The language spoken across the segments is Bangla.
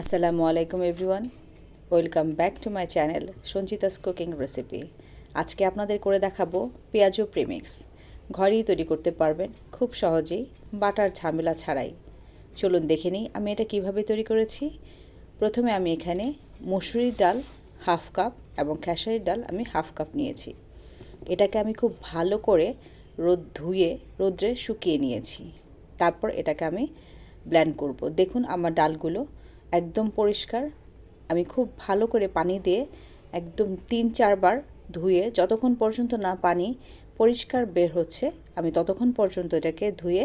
আসসালামু আলাইকুম everyone welcome back to my channel Sanchita's cooking recipe আজকে আপনাদের করে দেখাবো পেঁয়াজু প্রিমিক্স ঘরেই তৈরি করতে পারবেন খুব সহজেই বাটার ঝামেলা ছাড়াই। চলুন দেখে নিই আমি এটা কীভাবে তৈরি করেছি। প্রথমে আমি এখানে মুসুরির ডাল হাফ কাপ এবং খেসারির ডাল আমি হাফ কাপ নিয়েছি। এটাকে আমি খুব ভালো করে রোদ ধুয়ে রোদ্রে শুকিয়ে নিয়েছি। তারপর এটাকে আমি ব্ল্যান্ড করব। দেখুন আমার ডালগুলো একদম পরিষ্কার। আমি খুব ভালো করে পানি দিয়ে একদম তিন চারবার ধুয়ে যতক্ষণ পর্যন্ত না পানি পরিষ্কার বের হচ্ছে, আমি ততক্ষণ পর্যন্ত এটাকে ধুয়ে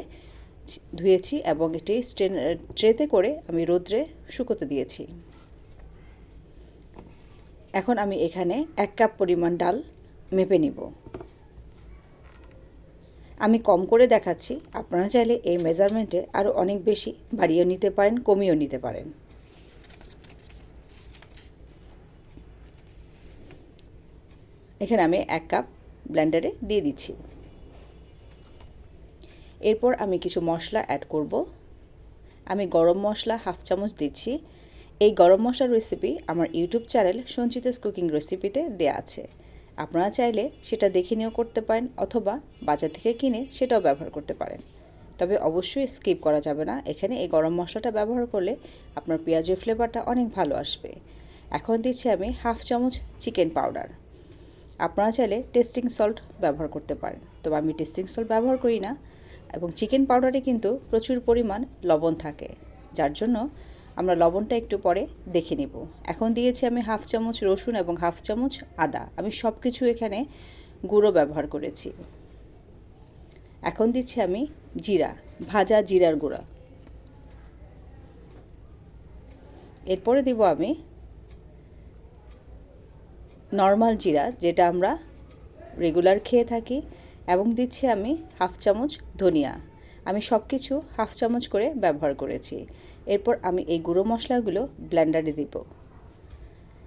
ধুয়েছি এবং এটি স্ট্রেন ট্রেতে করে আমি রোদ্রে শুকোতে দিয়েছি। এখন আমি এখানে এক কাপ পরিমাণ ডাল মেপে নিব। আমি কম করে দেখাচ্ছি, আপনারা চাইলে এই মেজারমেন্টে আরও অনেক বেশি বাড়িয়েও নিতে পারেন, কমিয়েও নিতে পারেন। এখানে আমি এক কাপ ব্লেন্ডারে দিয়ে দিচ্ছি। এরপর আমি কিছু মশলা অ্যাড করব। আমি গরম মশলা হাফ চামচ দিচ্ছি। এই গরম মশলার রেসিপি আমার ইউটিউব চ্যানেল সঞ্চিতাস কুকিং রেসিপিতে দেওয়া আছে। আপনারা চাইলে সেটা দেখে নিয়েও করতে পারেন অথবা বাজার থেকে কিনে সেটাও ব্যবহার করতে পারেন। তবে অবশ্যই স্কিপ করা যাবে না। এখানে এই গরম মশলাটা ব্যবহার করলে আপনার পেঁয়াজের ফ্লেভারটা অনেক ভালো আসবে। এখন দিচ্ছি আমি হাফ চামচ চিকেন পাউডার আপনারা চাইলে টেস্টিং সল্ট ব্যবহার করতে পারেন। তবে আমি টেস্টিং সল্ট ব্যবহার করি না এবং চিকেন পাউডারে কিন্তু প্রচুর পরিমাণ লবণ থাকে, যার জন্য আমরা লবণটা একটু পরে দেখে নেব। এখন দিয়েছি আমি হাফ চামচ রসুন এবং হাফ চামচ আদা। আমি সব কিছু এখানে গুঁড়ো ব্যবহার করেছি। এখন দিচ্ছি আমি জিরা, ভাজা জিরার গুঁড়া। এরপরে দিব আমি নর্মাল জিরা যেটা আমরা রেগুলার খেয়ে থাকি, এবং দিচ্ছি আমি হাফ চামচ ধনিয়া। আমি সব কিছু হাফ চামচ করে ব্যবহার করেছি। এরপর আমি এই গুঁড়ো মশলাগুলো ব্লেন্ডারে দিব।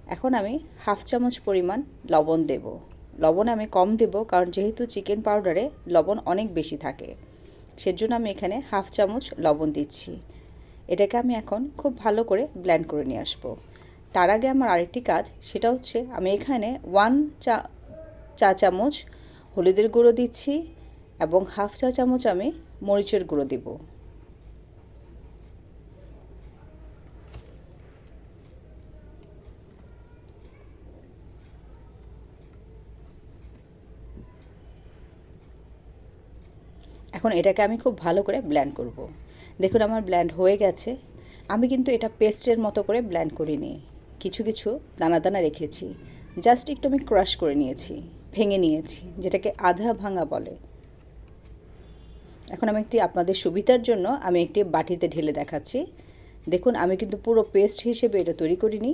এখন আমি হাফ চামচ পরিমাণ লবণ দেব। লবণ আমি কম দেব কারণ যেহেতু চিকেন পাউডারে লবণ অনেক বেশি থাকে। সেজন্য আমি এখানে হাফ চামচ লবণ দিচ্ছি। এটাকে আমি এখন খুব ভালো করে ব্ল্যান্ড করে নিয়ে আসব। তার আগে আমার আরেকটি কাজ, সেটা হচ্ছে আমি এখানে ওয়ান চা চা চামচ হলুদের গুঁড়ো দিচ্ছি এবং হাফ চা চামচ আমি মরিচের গুঁড়ো দিব। এখন এটাকে আমি খুব ভালো করে ব্ল্যান্ড করব। দেখুন আমার ব্ল্যান্ড হয়ে গেছে। আমি কিন্তু এটা পেস্টের মতো করে ব্ল্যান্ড করিনি। কিছু কিছু দানা দানা রেখেছি। জাস্ট একটু আমি ক্রাশ করে নিয়েছি, ভেঙে নিয়েছি, যেটাকে আধা ভাঙা বলে। এখন আমি একটি আপনাদের সুবিধার জন্য আমি একটি বাটিতে ঢেলে দেখাচ্ছি। দেখুন, আমি কিন্তু পুরো পেস্ট হিসেবে এটা তৈরি করিনি।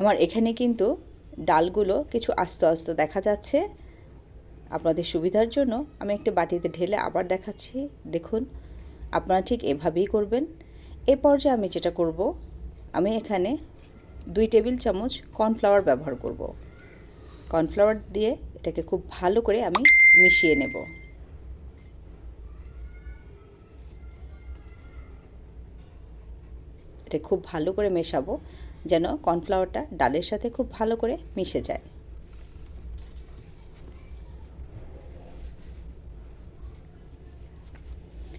আমার এখানে কিন্তু ডালগুলো কিছু আস্তে আস্তে দেখা যাচ্ছে। আপনাদের সুবিধার জন্য আমি একটা বাটিতে ঢেলে আবার দেখাচ্ছি। দেখুন, আপনারা ঠিক এভাবেই করবেন। এ পর্যায়ে আমি যেটা করব আমি এখানে দুই টেবিল চামচ কর্নফ্লাওয়ার ব্যবহার করব। কর্নফ্লাওয়ার দিয়ে এটাকে খুব ভালো করে আমি মিশিয়ে নেব। এটা খুব ভালো করে মেশাবো যেন কর্নফ্লাওয়ারটা ডালের সাথে খুব ভালো করে মিশে যায়।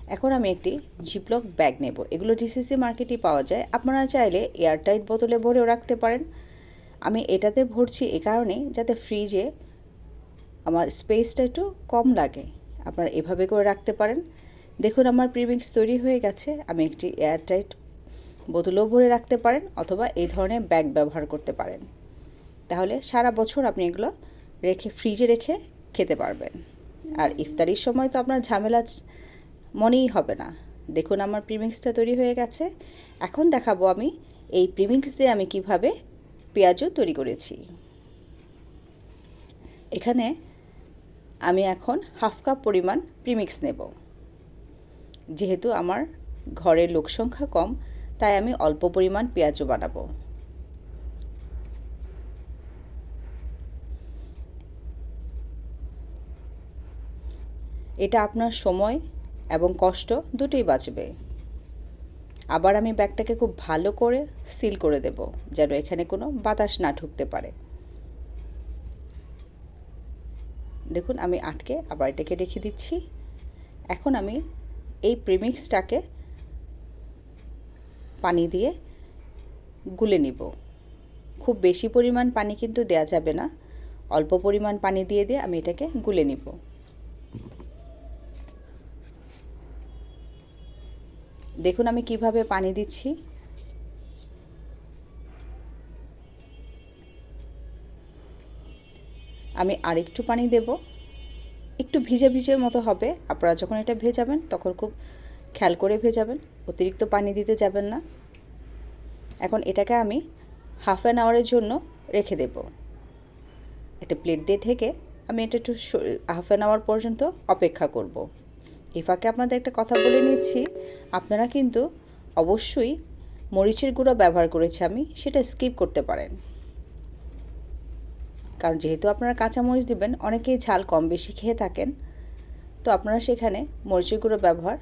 এখন আমি একটি জিপলক ব্যাগ নেব। এগুলো ডিসিসি মার্কেটেই পাওয়া যায়। আপনারা চাইলে এয়ারটাইট বোতলে ভরেও রাখতে পারেন। আমি এটাতে ভরছি এ কারণে যাতে ফ্রিজে আমার স্পেসটা একটু কম লাগে। আপনারা এভাবে করে রাখতে পারেন। দেখুন, আমার প্রিমিক্স তৈরি হয়ে গেছে। আমি একটি এয়ারটাইট বোতলেও ভরে রাখতে পারেন অথবা এই ধরনের ব্যাগ ব্যবহার করতে পারেন। তাহলে সারা বছর আপনি এগুলো রেখে, ফ্রিজে রেখে খেতে পারবেন। আর ইফতারির সময় তো আপনার ঝামেলা মনেই হবে না। দেখুন আমার প্রিমিক্সটা তৈরি হয়ে গেছে। এখন দেখাবো আমি এই প্রিমিক্স দিয়ে আমি কীভাবে পেঁয়াজও তৈরি করেছি। এখানে আমি এখন হাফ কাপ পরিমাণ প্রিমিক্স নেব। যেহেতু আমার ঘরের লোক সংখ্যা কম, তাই আমি অল্প পরিমাণ পেঁয়াজও বানাবো। এটা আপনার সময় এবং কষ্ট দুটোই বাঁচবে। আবার আমি ব্যাগটাকে খুব ভালো করে সিল করে দেব, যেন এখানে কোনো বাতাস না ঢুকতে পারে। দেখুন, আমি আটকে আবার এটাকে রেখে দিচ্ছি। এখন আমি এই প্রিমিক্সটাকে পানি দিয়ে গুলে নিব। খুব বেশি পরিমাণ পানি কিন্তু দেয়া যাবে না। অল্প পরিমাণ পানি দিয়ে দিয়ে আমি এটাকে গুলে নিব। দেখুন আমি কীভাবে পানি দিচ্ছি। আমি আরেকটু পানি দেব। একটু ভিজে ভিজে মতো হবে। আপনারা যখন এটা ভেজাবেন, তখন খুব খেয়াল করে ভেজাবেন। অতিরিক্ত পানি দিতে যাবেন না। এখন এটাকে আমি হাফ অ্যান আওয়ারের জন্য রেখে দেব। একটা প্লেট দিয়ে ঢেকে আমি এটা একটু হাফ অ্যান আওয়ার পর্যন্ত অপেক্ষা করব। এই ফাঁকে আপনাদের একটা কথা বলে নিচ্ছি। আপনারা কিন্তু অবশ্যই মরিচের গুঁড়ো ব্যবহার করেছি আমি, সেটা স্কিপ করতে পারেন। কারণ যেহেতু আপনারা কাঁচা মরিচ দিবেন, অনেকেই ঝাল কম বেশি খেয়ে থাকেন, তো আপনারা সেখানে মরিচের গুঁড়ো ব্যবহার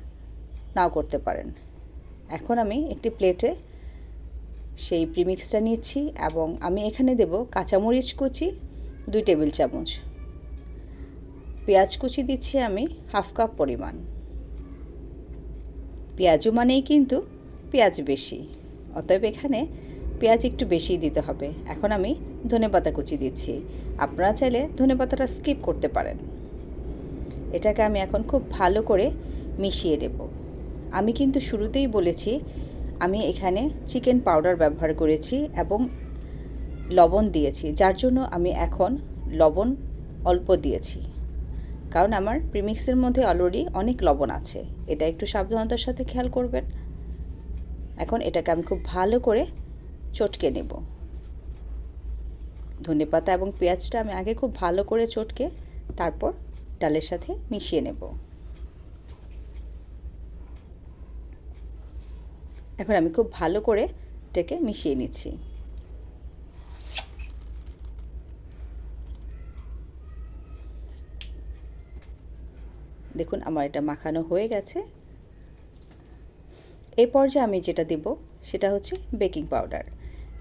নাও করতে পারেন। এখন আমি একটি প্লেটে সেই প্রিমিক্সটা নিচ্ছি এবং আমি এখানে দেব কাঁচামরিচ কুচি, দুই টেবিল চামচ। পেঁয়াজ কুচি দিচ্ছি আমি হাফ কাপ পরিমাণ। পেঁয়াজও মানেই কিন্তু পেঁয়াজ বেশি, অতএব এখানে পেঁয়াজ একটু বেশি দিতে হবে। এখন আমি ধনে পাতা কুচি দিচ্ছি, আপনারা চাইলে ধনে পাতাটা স্কিপ করতে পারেন। এটাকে আমি এখন খুব ভালো করে মিশিয়ে দেব আমি কিন্তু শুরুতেই বলেছি, আমি এখানে চিকেন পাউডার ব্যবহার করেছি এবং লবণ দিয়েছি, যার জন্য আমি এখন লবণ অল্প দিয়েছি। কারণ আমার প্রিমিক্সের মধ্যে অলরেডি অনেক লবণ আছে। এটা একটু সাবধানতার সাথে খেয়াল করবেন। এখন এটাকে আমি খুব ভালো করে চটকে নেব। ধনে পাতা এবং পেঁয়াজটা আমি আগে খুব ভালো করে চটকে তারপর ডালের সাথে মিশিয়ে নেব। এখন আমি খুব ভালো করে এটাকে মিশিয়ে নিচ্ছি। দেখুন আমার এটা মাখানো হয়ে গেছে। এই পর্যায়ে আমি যেটা দেব সেটা হচ্ছে বেকিং পাউডার।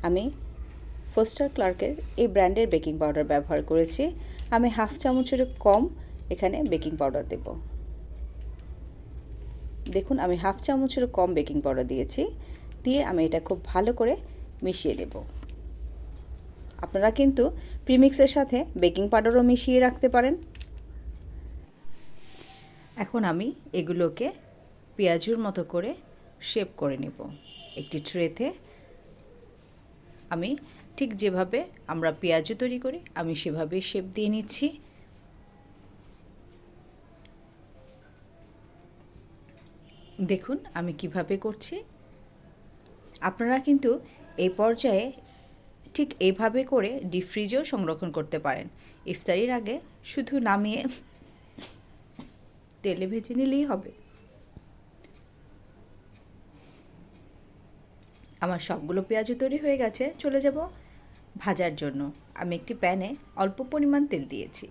আমি ফোস্টার ক্লার্কের এই ব্র্যান্ডের বেকিং পাউডার ব্যবহার করেছি। আমি হাফ চামচের কম এখানে বেকিং পাউডার দেব। দেখুন আমি হাফ চামচের কম বেকিং পাউডার দিয়েছি। দিয়ে আমি এটা খুব ভালো করে মিশিয়ে নেব। আপনারা কিন্তু প্রিমিক্সের সাথে বেকিং পাউডারও মিশিয়ে রাখতে পারেন। এখন আমি এগুলোকে পেঁয়াজুর মতো করে শেপ করে নেব। একটি ট্রেতে আমি ঠিক যেভাবে আমরা পেঁয়াজু তৈরি করি, আমি সেভাবে শেপ দিয়ে নিচ্ছি। দেখুন আমি কীভাবে করছি। আপনারা কিন্তু এই পর্যায়ে ঠিক এইভাবে করে ডিপ ফ্রিজেও সংরক্ষণ করতে পারেন। ইফতারির আগে শুধু নামিয়ে তেলে ভেজে নিলেই হবে। আমার সবগুলো পেঁয়াজও তৈরি হয়ে গেছে, চলে যাব ভাজার জন্য। আমি একটি প্যানে অল্প পরিমাণ তেল দিয়েছি।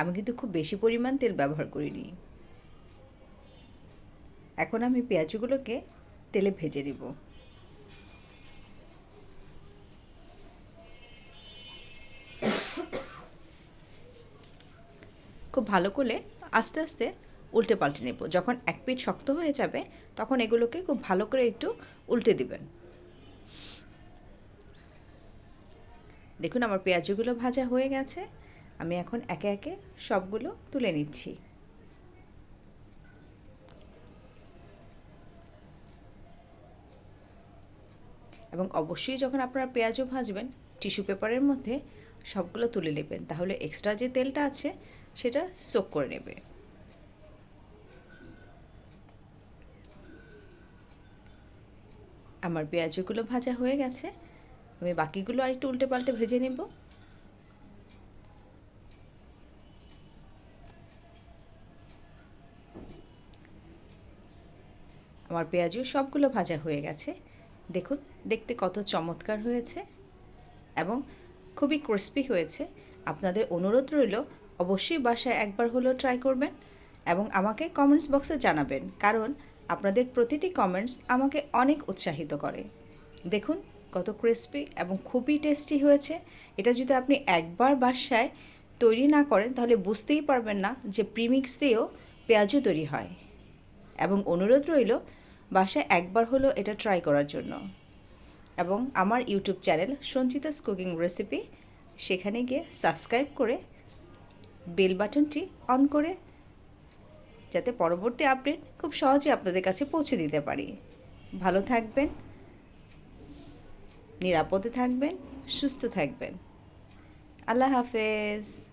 আমি কিন্তু খুব বেশি পরিমাণ তেল ব্যবহার করিনি। এখন আমি পেঁয়াজগুলোকে তেলে ভেজে নিব। খুব ভালো করে আস্তে আস্তে উল্টে পাল্টে নেব। যখন এক পিঠ শক্ত হয়ে যাবে, তখন এগুলোকে খুব ভালো করে একটু উল্টে দিবেন। দেখুন আমার পেঁয়াজগুলো ভাজা হয়ে গেছে। আমি এখন একে একে সবগুলো তুলে নিচ্ছি। এবং অবশ্যই যখন আপনারা পেঁয়াজও ভাজবেন, টিস্যু পেপারের মধ্যে সবগুলো তুলে নেবেন। তাহলে এক্সট্রা যে তেলটা আছে, সেটা সোক করে নেবে। আমার পেঁয়াজগুলো ভাজা হয়ে গেছে। আমি বাকিগুলো আরেকটু উল্টে পাল্টে ভেজে নেব। আমার পেঁয়াজও সবগুলো ভাজা হয়ে গেছে। দেখুন, দেখতে কত চমৎকার হয়েছে এবং খুবই ক্রিস্পি হয়েছে। আপনাদের অনুরোধ রইল, অবশ্যই বাসায় একবার হলেও ট্রাই করবেন এবং আমাকে কমেন্টস বক্সে জানাবেন। কারণ আপনাদের প্রতিটি কমেন্টস আমাকে অনেক উৎসাহিত করে। দেখুন, কত ক্রিস্পি এবং খুবই টেস্টি হয়েছে। এটা যদি আপনি একবার বাসায় তৈরি না করেন, তাহলে বুঝতেই পারবেন না যে প্রিমিক্স দিয়েও পেঁয়াজও তৈরি হয়। এবং অনুরোধ রইল, বাসায় একবার হলো এটা ট্রাই করার জন্য। এবং আমার YouTube channel Sanchita's cooking recipe সেখানে গিয়ে সাবস্ক্রাইব করে বেল বাটনটি অন করে যাতে পরবর্তী আপডেট খুব সহজে আপনাদের কাছে পৌঁছে দিতে পারি। ভালো থাকবেন, নিরাপদে থাকবেন, সুস্থ থাকবেন। আল্লাহ হাফেজ।